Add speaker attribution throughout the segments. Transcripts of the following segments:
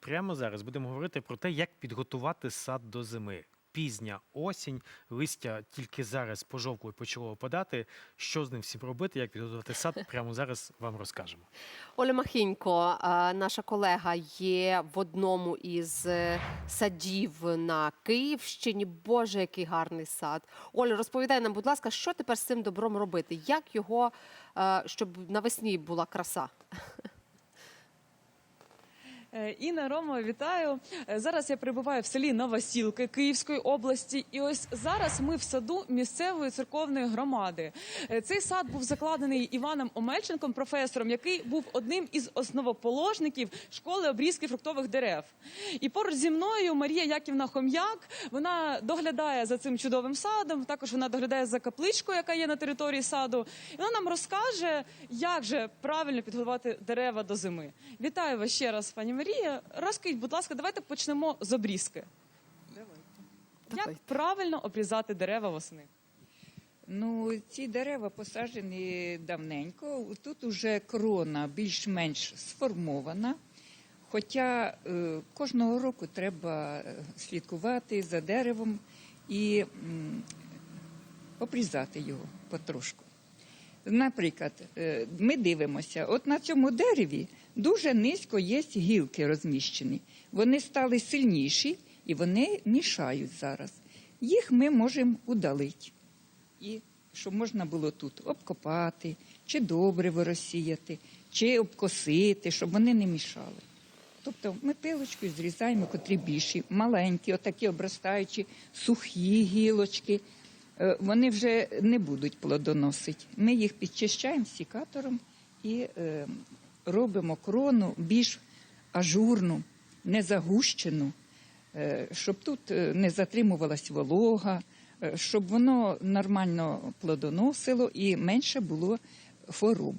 Speaker 1: Прямо зараз будемо говорити про те, як підготувати сад до зими. Пізня осінь, листя тільки зараз пожовкло і почало опадати. Що з ним всім робити, як підготувати сад, прямо зараз вам розкажемо.
Speaker 2: Оля Махінько, наша колега, є в одному із е, садів на Київщині. Боже, який гарний сад. Оля, розповідай нам, будь ласка, що тепер з цим добром робити? Як його, е, щоб навесні була краса?
Speaker 3: Е, Інна Рома, вітаю. Е, Зараз я перебуваю в селі Новосілки Київської області. І ось зараз ми в саду місцевої церковної громади. Е, Цей сад був закладений Іваном Омельченком, професором, який був одним із основоположників школи обрізки фруктових дерев. І поруч зі мною Марія Яківна Хом'як. Вона доглядає за цим чудовим садом. Також вона доглядає за капличкою, яка є на території саду. І вона нам розкаже, як же правильно підготувати дерева до зими. Вітаю вас ще раз, пані Марія. Розкажіть, будь ласка, давайте почнемо з обрізки. Як
Speaker 2: Давайте.
Speaker 3: правильно обрізати дерева восени?
Speaker 4: Ну, ці дерева посаджені давненько. Тут уже крона більш-менш сформована. Хоча е, кожного року треба е, слідкувати за деревом і м, обрізати його потрошку. Наприклад, е, ми дивимося, от на цьому дереві дуже низько є гілки розміщені. Вони стали сильніші і вони мішають зараз. Їх ми можемо удалити. І щоб можна було тут обкопати, чи добриво розсіяти, чи обкосити, щоб вони не мішали. Тобто ми пилочкою зрізаємо, котрі більші, маленькі, отакі обростаючі, сухі гілочки. Е, Вони вже не будуть плодоносити. Ми їх підчищаємо сікатором і е, робимо крону більш ажурну, не загущену, е, щоб тут е, не затримувалась волога, е, щоб воно нормально плодоносило і менше було хвороб.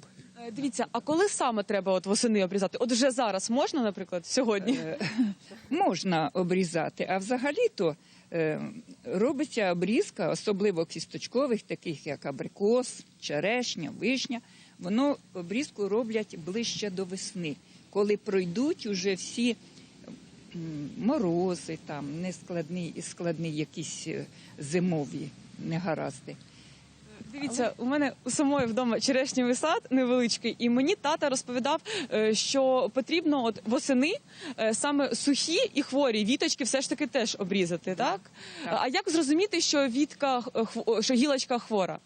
Speaker 3: Дивіться, а коли саме треба от восени обрізати? От вже зараз можна, наприклад, сьогодні?
Speaker 4: Можна обрізати, а взагалі-то робиться обрізка, особливо кісточкових, таких як абрикос, черешня, вишня. Воно обрізку роблять ближче до весни, коли пройдуть уже всі морози, там нескладні і складні якісь е, зимові негаразди.
Speaker 3: Дивіться, у мене у самої вдома черешнєвий сад невеличкий, і мені тата розповідав, е, що потрібно от восени е, саме сухі і хворі віточки все ж таки теж обрізати, так?
Speaker 4: Так.
Speaker 3: А як зрозуміти, що вітка що гілочка хвора?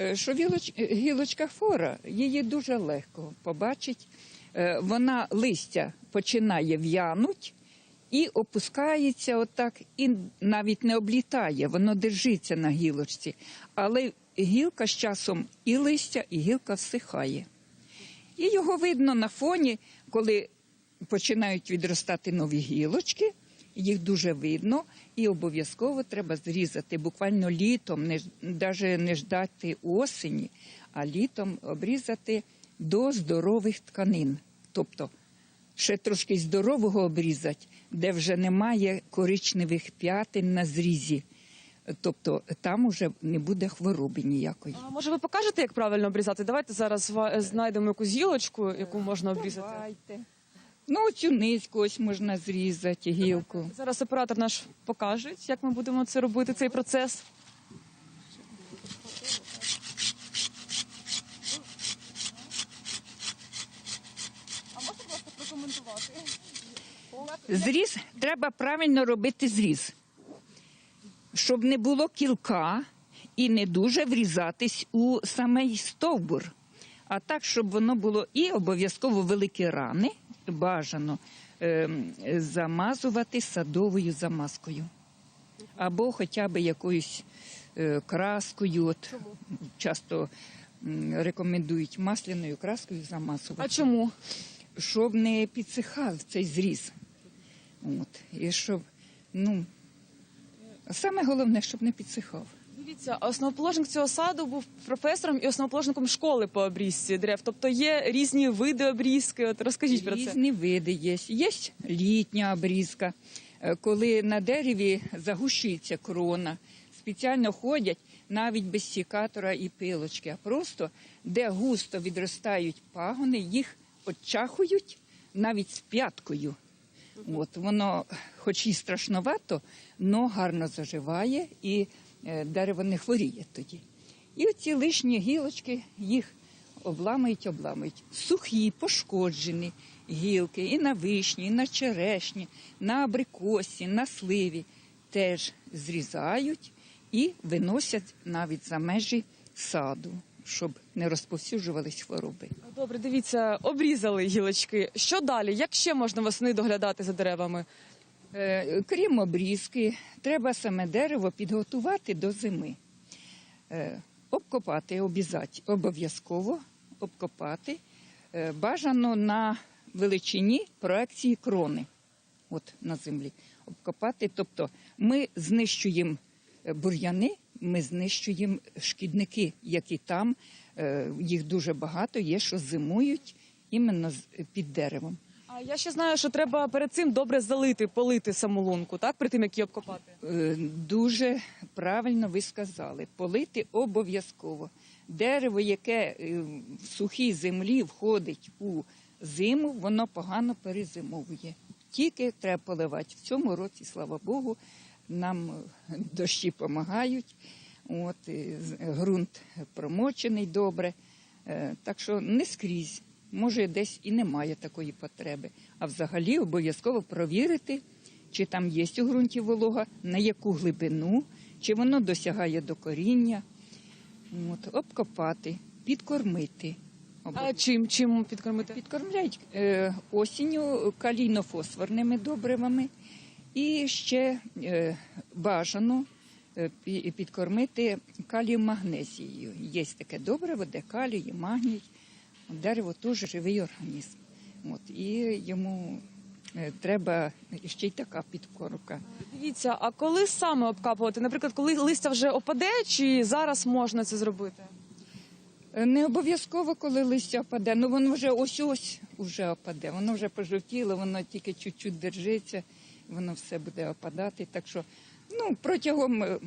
Speaker 4: Е, що е, гілочка хвора, її дуже легко побачить. Е, Вона листя починає в'януть і опускається отак, і навіть не облітає, воно держиться на гілочці. Але гілка з часом і листя, і гілка всихає. І його видно на фоні, коли починають відростати нові гілочки, їх дуже видно, і обов'язково треба зрізати буквально літом, не, навіть не ждати осені, а літом обрізати до здорових тканин. Тобто ще трошки здорового обрізати, де вже немає коричневих п'ятин на зрізі. Тобто там уже не буде хвороби ніякої.
Speaker 3: А може ви покажете, як правильно обрізати? Давайте зараз знайдемо якусь гілочку, яку можна обрізати.
Speaker 4: Давайте. Ну, цю низьку ось можна зрізати гілку.
Speaker 3: Зараз оператор наш покаже, як ми будемо це робити, цей процес. А можна просто прокоментувати?
Speaker 4: Зріз треба правильно робити зріз, щоб не було кілка і не дуже врізатись у самий стовбур. А так, щоб воно було і обов'язково великі рани, бажано ем, замазувати садовою замазкою. Або хоча б якоюсь е, краскою. От, часто рекомендують масляною краскою замазувати
Speaker 3: А чому?
Speaker 4: щоб не підсихав цей зріз. От. І щоб, ну, саме головне, щоб не підсихав.
Speaker 3: Дивіться, основоположник цього саду був професором і основоположником школи по обрізці дерев. Тобто є різні види обрізки. От розкажіть про це.
Speaker 4: Різні види є. Є літня обрізка, е, коли на дереві загущується крона. Спеціально ходять навіть без сікатора і пилочки, а просто де густо відростають пагони, їх очахують навіть з п'яткою. От воно, хоч і страшновато, але гарно заживає і дерево не хворіє тоді. І оці лишні гілочки їх обламують, обламують. Сухі, пошкоджені гілки і на вишні, і на черешні, на абрикосі, на сливі теж зрізають і виносять навіть за межі саду, щоб не розповсюджувались хвороби.
Speaker 3: Добре, дивіться, обрізали гілочки. Що далі? Як ще можна восени доглядати за деревами?
Speaker 4: Е, Крім обрізки, треба саме дерево підготувати до зими. Е, Обкопати обов'язково, обкопати. Е, Бажано на величині проекції крони, от на землі. Обкопати. Тобто ми знищуємо бур'яни, ми знищуємо шкідники, які там, їх дуже багато, є, що зимують іменно під деревом.
Speaker 3: А я ще знаю, що треба перед цим добре залити, полити саму лунку, так? Перед тим, як її обкопати.
Speaker 4: Е, Дуже правильно ви сказали. Полити обов'язково. Дерево, яке е, в сухій землі входить у зиму, воно погано перезимовує. Тільки треба поливати. В цьому році, слава Богу, нам дощі допомагають. От, ґрунт промочений добре. Е, Так що не скрізь. Може, десь і немає такої потреби. А взагалі обов'язково провірити, чи там є у ґрунті волога, на яку глибину, чи воно досягає до коріння. От, обкопати, підкормити.
Speaker 3: А чим? Чим підкормити?
Speaker 4: Підкормляють е, осінню калійно-фосфорними добривами і ще е, бажано е, підкормити калієм магнезією. Є таке добриво, де калій, і магній. Дерево теж живий організм. От, і йому е, треба ще й така підкормка.
Speaker 3: Дивіться, а коли саме обкапувати? Наприклад, коли листя вже опаде, чи зараз можна це зробити?
Speaker 4: Е, Не обов'язково, коли листя опаде, ну воно вже ось ось уже опаде. Воно вже пожовтіло, воно тільки чуть-чуть держиться, воно все буде опадати. Так що, ну, протягом, е,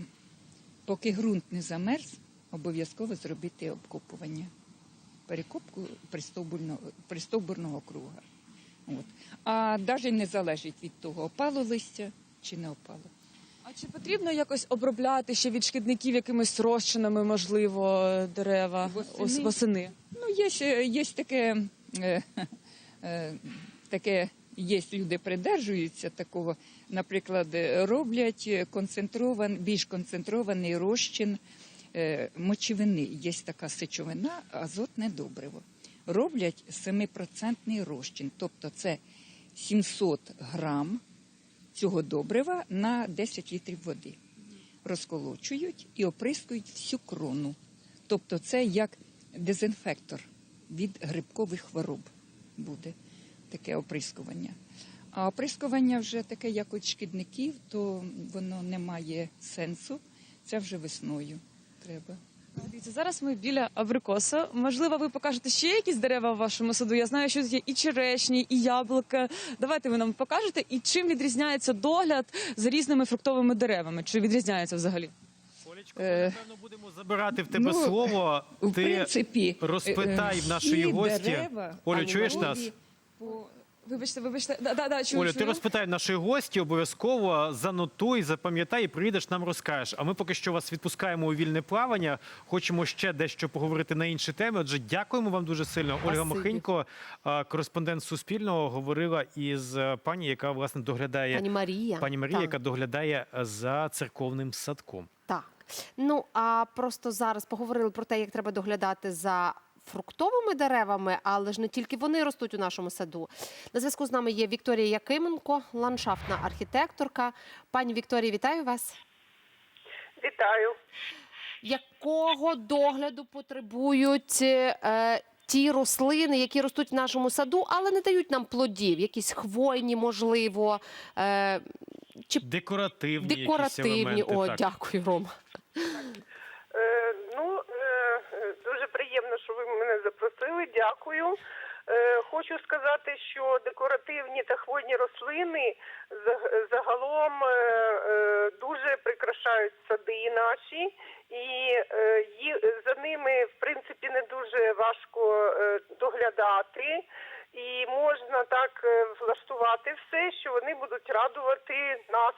Speaker 4: поки ґрунт не замерз, обов'язково зробити обкопування. Перекопку пристовбурного, круга. От. А навіть не залежить від того, опало листя чи не опало.
Speaker 3: А чи потрібно якось обробляти ще від шкідників якимись розчинами, можливо, дерева
Speaker 4: Восени?
Speaker 3: восени?
Speaker 4: Ну, є, є таке, е, е, таке, є люди придержуються такого, наприклад, роблять е, концентрован, більш концентрований розчин мочевини. Є така сечовина, азотне добриво. Роблять 7% розчин, тобто це 700 грам цього добрива на 10 літрів води. Розколочують і оприскують всю крону. Тобто це як дезінфектор від грибкових хвороб буде таке оприскування. А оприскування вже таке, як від шкідників, то воно не має сенсу. Це вже весною треба.
Speaker 3: Дивіться, зараз ми біля абрикоса. Можливо, ви покажете ще якісь дерева в вашому саду. Я знаю, що тут є і черешні, і яблука. Давайте ви нам покажете, і чим відрізняється догляд за різними фруктовими деревами? Чи відрізняється взагалі?
Speaker 1: Олечко,
Speaker 4: Е,
Speaker 1: ми, напевно, будемо забирати в тебе
Speaker 4: ну,
Speaker 1: слово.
Speaker 4: В
Speaker 1: Ти
Speaker 4: принципі,
Speaker 1: розпитай
Speaker 4: е,
Speaker 1: в нашої гості.
Speaker 4: дерева,
Speaker 1: Олю, чуєш нас?
Speaker 4: по-
Speaker 3: Вибачте, вибачте, да, да, да, чую,
Speaker 1: Олю, ти
Speaker 3: чую.
Speaker 1: розпитай нашої гості, обов'язково занотуй, запам'ятай і приїдеш, нам розкажеш. А ми поки що вас відпускаємо у вільне плавання. Хочемо ще дещо поговорити на інші теми. Отже, дякуємо вам дуже сильно. Ольга
Speaker 2: Спасибі.
Speaker 1: Мохинько, а, кореспондент Суспільного, говорила із е, пані, яка власне доглядає
Speaker 2: Пані Марія.
Speaker 1: пані Марія,
Speaker 2: Так.
Speaker 1: яка доглядає е, за церковним садком.
Speaker 2: Так. Ну а просто зараз поговорили про те, як треба доглядати за фруктовими деревами, але ж не тільки вони ростуть у нашому саду. На зв'язку з нами є Вікторія Якименко, ландшафтна архітекторка. Пані Вікторія, вітаю вас.
Speaker 5: Вітаю.
Speaker 2: Якого догляду потребують е, ті рослини, які ростуть в нашому саду, але не дають нам плодів, якісь хвойні, можливо, е, чи
Speaker 1: Декоративні, якісь
Speaker 2: декоративні.
Speaker 1: елементи.
Speaker 2: О,
Speaker 1: так.
Speaker 2: дякую, Рома.
Speaker 5: Е, ну, дуже приємно, що ви мене запросили. Дякую. Е, хочу сказати, що декоративні та хвойні рослини загалом е, е, дуже прикрашають сади наші, і за ними, в принципі, не дуже важко доглядати. і можна так влаштувати все, що вони будуть радувати нас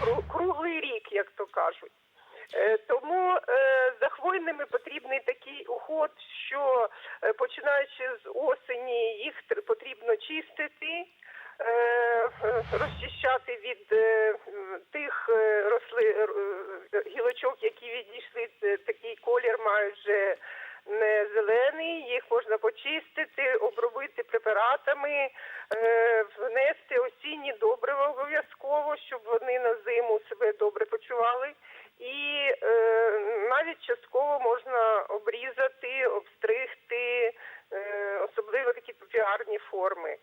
Speaker 5: кру- круглий рік, як то кажуть. Е, Тому е, за хвойними потрібний такий уход, що е, починаючи з осені їх потрібно чистити, розчищати від тих росли гілочок, які відійшли, такий колір мають вже не зелений, їх можна почистити, обробити препаратами, внести осінні добрива обов'язково, щоб вони на зиму себе добре почували. І е, навіть частково можна обрізати, обстригти, е, особливо такі попіарні форми.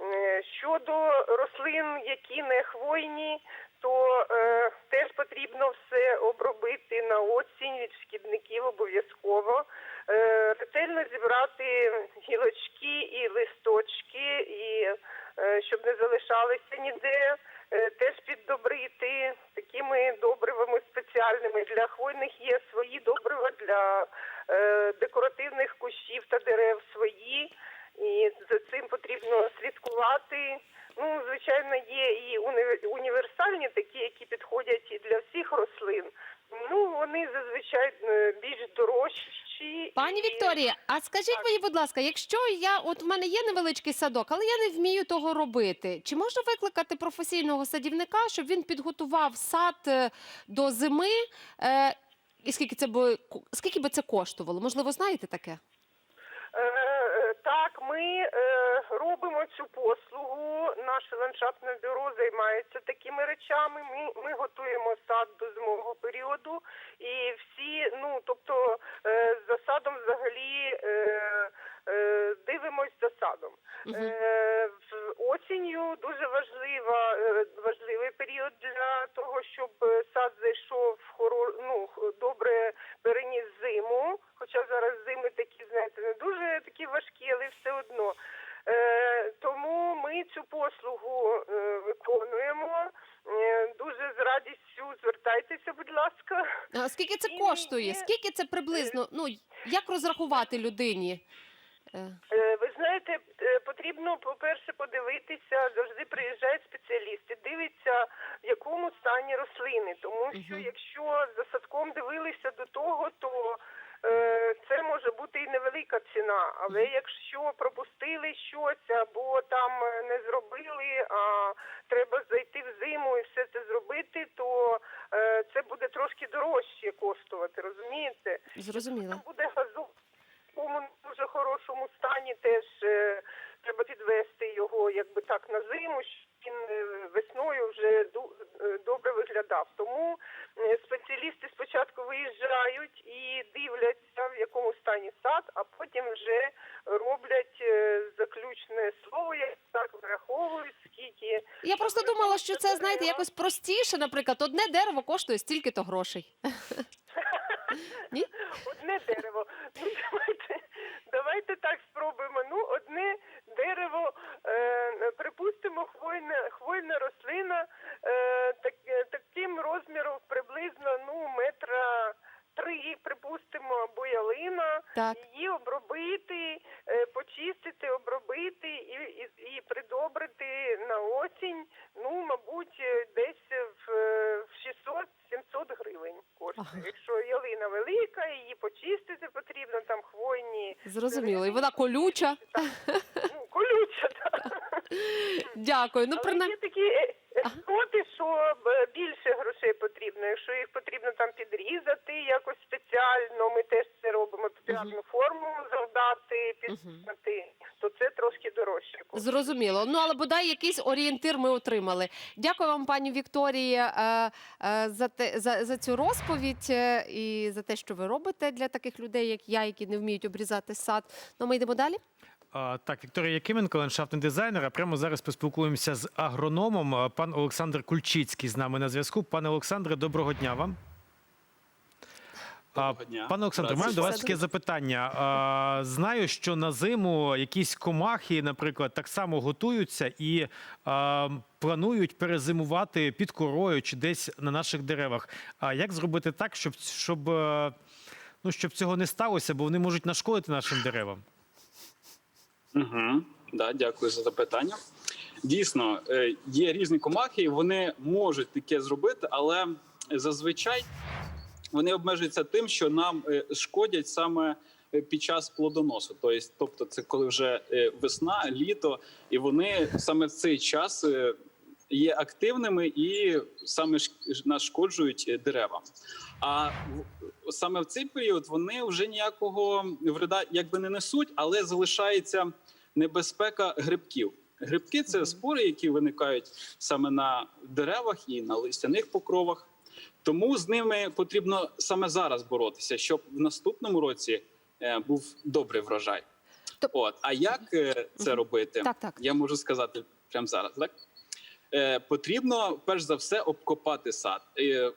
Speaker 5: Е, Щодо рослин, які не хвойні, то е, теж потрібно все обробити на осінь від шкідників обов'язково. Е, ретельно зібрати гілочки і листочки, і е, щоб не залишалися ніде. Е, теж піддобрити такими добривами спеціальними. Для хвойних є свої добрива, для е, декоративних кущів та дерев свої. І за цим потрібно слідкувати. Ну, звичайно, є і уні- універсальні такі, які підходять і для всіх рослин. Ну, вони зазвичай е, більш дорожчі.
Speaker 2: Пані
Speaker 5: і-
Speaker 2: Вікторія, а скажіть
Speaker 5: Так.
Speaker 2: Мені, будь ласка, якщо я от в мене є невеличкий садок, але я не вмію того робити, чи можна викликати професійного садівника, щоб він підготував сад е, до зими? Е, і скільки це би скільки би це коштувало? Можливо, знаєте таке?
Speaker 5: Е, Так, ми е, робимо цю послугу. Наше ландшафтне бюро займається такими речами. Ми, ми готуємо сад до зимового періоду, і всі, ну тобто, е, за садом взагалі е, е, дивимось за садом. Е, в- осінню дуже важлива, е, важливий для того, щоб е, сад зайшов хоро, ну, добре переніс зиму. Хоча зараз зими такі, знаєте, не дуже такі важкі, але все одно. Е, тому ми цю послугу е, виконуємо. Е, дуже з радістю звертайтеся, будь ласка.
Speaker 2: А скільки це
Speaker 5: І
Speaker 2: коштує? Скільки це приблизно? Ну як розрахувати людині? Е,
Speaker 5: Е, Ви знаєте, е, потрібно, по-перше, подивитися, завжди приїжджають спеціалісти, дивляться, в якому стані рослини. Тому що якщо за садком дивилися до того, то це може бути і невелика ціна. Але якщо пропустили щось або там не зробили, а треба зайти в зиму і все це зробити, то це буде трошки дорожче коштувати, розумієте?
Speaker 2: Зрозуміло.
Speaker 5: Там буде газон в такому не дуже хорошому стані. Теж е, треба підвести його, якби так на зиму, він е, весною вже ду- е, добре виглядав. Тому спеціалісти спочатку виїжджають і дивляться, в якому стані сад, а потім вже роблять заключне слово, як так враховують, скільки
Speaker 2: Я просто думала, що це знаєте якось простіше. Наприклад, одне дерево коштує стільки-то грошей. Ні?
Speaker 5: Одне дерево. Ну давайте, давайте так спробуємо. Ну, одне дерево, е, припустимо, хвойна, хвойна рослина е, так, таким розміром приблизно ну, метра три, припустимо, або ялина.
Speaker 2: Так.
Speaker 5: Її обробити, е, почистити, обробити і, і, і придобрити на осінь, ну, мабуть, е, десь в, е, в 600-700 гривень коштує.
Speaker 2: Ага.
Speaker 5: Якщо ялина велика, її почистити потрібно, там хвойні,
Speaker 2: Зрозуміло. І вона колюча.
Speaker 5: ну, колюча, так.
Speaker 2: Дякую. Ну,
Speaker 5: Але
Speaker 2: принаймні.
Speaker 5: є такі е, що е, більше грошей потрібно. Якщо їх потрібно там підрізати якось спеціально, ми теж це робимо, популярну форму завдати, підтримати, то це трошки дорожче.
Speaker 2: Зрозуміло. Ну але бодай якийсь орієнтир ми отримали. Дякую вам, пані Вікторія, е, за те за, за цю розповідь і за те, що ви робите для таких людей, як я, які не вміють обрізати сад. Ну, ми йдемо далі.
Speaker 1: Так, Вікторія Якименко, ландшафтний дизайнер. А прямо зараз поспілкуємося з агрономом. Пан Олександр Кульчицький з нами на зв'язку. Пане Олександре, доброго дня вам.
Speaker 6: Доброго дня.
Speaker 1: Пане Олександре, маю до вас таке запитання. А, Знаю, що на зиму якісь комахи, наприклад, так само готуються і а, планують перезимувати під корою чи десь на наших деревах. А як зробити так, щоб, щоб, е, ну, щоб цього не сталося, бо вони можуть нашкодити нашим деревам?
Speaker 6: Угу. Да, дякую за запитання. Дійсно, е, є різні комахи, і вони можуть таке зробити, але зазвичай вони обмежуються тим, що нам е, шкодять саме е, під час плодоносу. Тобто, тобто це коли вже весна, літо, і вони саме в цей час є активними і саме нашкоджують деревам. А саме в цей період вони вже ніякого вреда якби не несуть, але залишається небезпека грибків. Грибки це спори, які виникають саме на деревах і на листяних покровах. Тому з ними потрібно саме зараз боротися, щоб в наступному році е, був добрий врожай. От а як е, це робити?
Speaker 2: Так, так.
Speaker 6: Я можу сказати прямо зараз. Так е, потрібно перш за все обкопати сад. Е,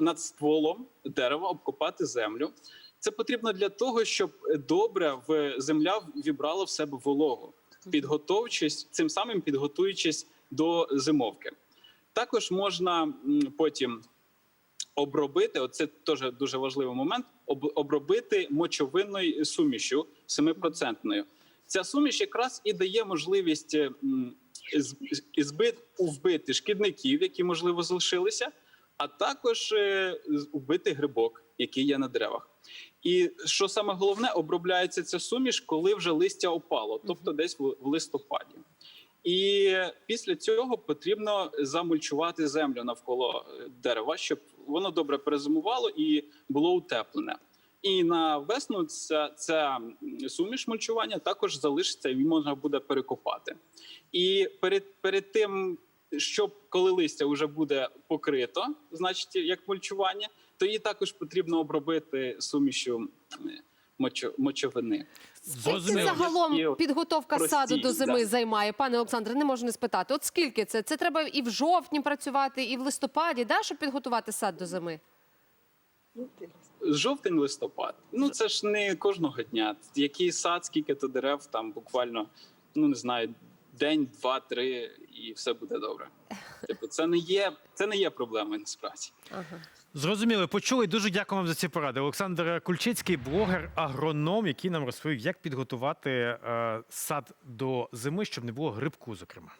Speaker 6: над стволом дерева обкопати землю. Це потрібно для того, щоб добре в земля вібрала в себе вологу, підготовчись, цим самим підготуючись до зимовки. Також можна потім обробити. Оце теж дуже важливий момент. об- обробити мочовинною сумішю 7%. Ця суміш якраз і дає можливість е, м, вбити шкідників, які можливо залишилися, а також е, вбити грибок, який є на деревах. І що саме головне, обробляється ця суміш, коли вже листя опало, тобто десь в в листопаді. І після цього потрібно замульчувати землю навколо е, дерева, щоб воно добре перезимувало і було утеплене. І на весну ця, ця суміш мульчування також залишиться і можна буде перекопати. І перед, перед тим, щоб коли листя вже буде покрито, значить як мульчування, то її також потрібно обробити сумішю мочовини.
Speaker 2: Скільки
Speaker 1: Зрозуміло.
Speaker 2: загалом підготовка
Speaker 6: прості,
Speaker 2: саду до зими
Speaker 6: да.
Speaker 2: займає, пане Олександре, не можу не спитати. От скільки це? Це треба і в жовтні працювати, і в листопаді, да, щоб підготувати сад до зими?
Speaker 6: Жовтень, листопад. Ну це ж не кожного дня. Який сад, скільки то дерев, там буквально, ну не знаю, день, два, три, і все буде добре. Типу, це не є, це не є проблемою насправді.
Speaker 2: Ага.
Speaker 1: Зрозуміли, почули. Дуже дякую вам за ці поради. Олександр Кульчицький, блогер, агроном, який нам розповів, як підготувати е, сад до зими, щоб не було грибку, зокрема.